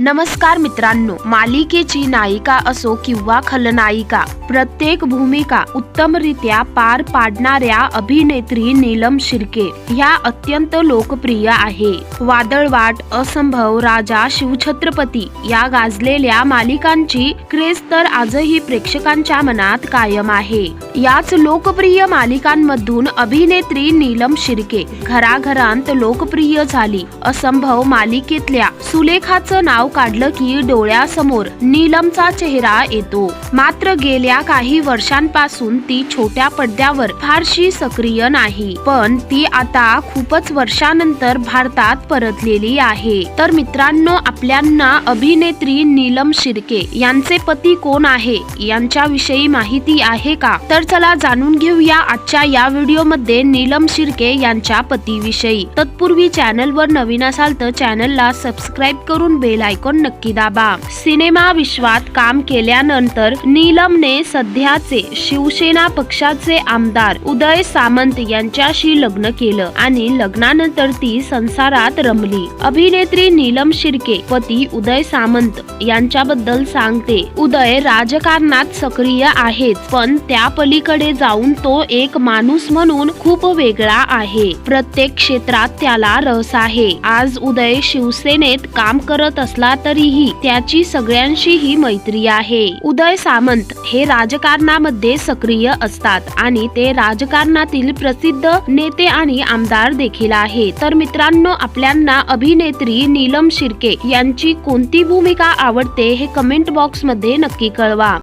नमस्कार मित्रांनो मालिकेची नायिका असो किंवा खलनायिका प्रत्येक भूमिका उत्तमरित्या पार पाडणाऱ्या अभिनेत्री नीलम शिर्के ह्या अत्यंत लोकप्रिय आहे. वादळवाट असंभव राजा शिवछत्रपती या गाजलेल्या मालिकांची क्रेज तर आजही प्रेक्षकांच्या मनात कायम आहे. याच लोकप्रिय मालिकांमधून अभिनेत्री नीलम शिर्के घराघरांत लोकप्रिय झाली. असंभव मालिकेतल्या सुलेखाचं नाव काढलं की डोळ्यासमोर नीलमचा चेहरा येतो. मात्र गेल्या काही वर्षांपासून ती छोट्या पडद्यावर फारशी सक्रिय नाही. पण ती आता खूपच वर्षानंतर भारतात परतलेली आहे. तर मित्रांनो आपल्यांना अभिनेत्री नीलम शिर्के यांचे पती कोण आहे? यांच्याविषयी माहिती आहे का? तर चला जाणून घेऊया आजच्या या व्हिडिओमध्ये नीलम शिर्के यांच्या पतीविषयी. तत्पूर्वी चॅनलवर नवीन असाल तर चॅनलला सबस्क्राईब करून बेल आयकॉन नक्की दाबा. सिनेमा विश्वात काम केल्यानंतर नीलमने सध्याचे शिवसेना पक्षाचे आमदार उदय सामंत यांच्याशी लग्न केलं आणि लग्नानंतर ती संसारात रमली. अभिनेत्री नीलम शिर्के पती उदय सामंत यांच्याबद्दल सांगते. उदय राजकारणात सक्रिय आहेत पण त्या पलीकडे जाऊन तो एक माणूस म्हणून खूप वेगळा आहे. प्रत्येक क्षेत्रात त्याला रस आहे. आज उदय शिवसेनेत काम करत असला तरीही त्याची सगळ्यांशीही मैत्री आहे. उदय सामंत हे राजकारणामध्ये सक्रिय असतात आणि ते राजकारणातील प्रसिद्ध नेते आणि आमदार देखील आहेत. तर मित्रांनो आपल्यांना अभिनेत्री नीलम शिर्के यांची कोणती भूमिका आवडते हे कमेंट बॉक्समध्ये नक्की कळवा.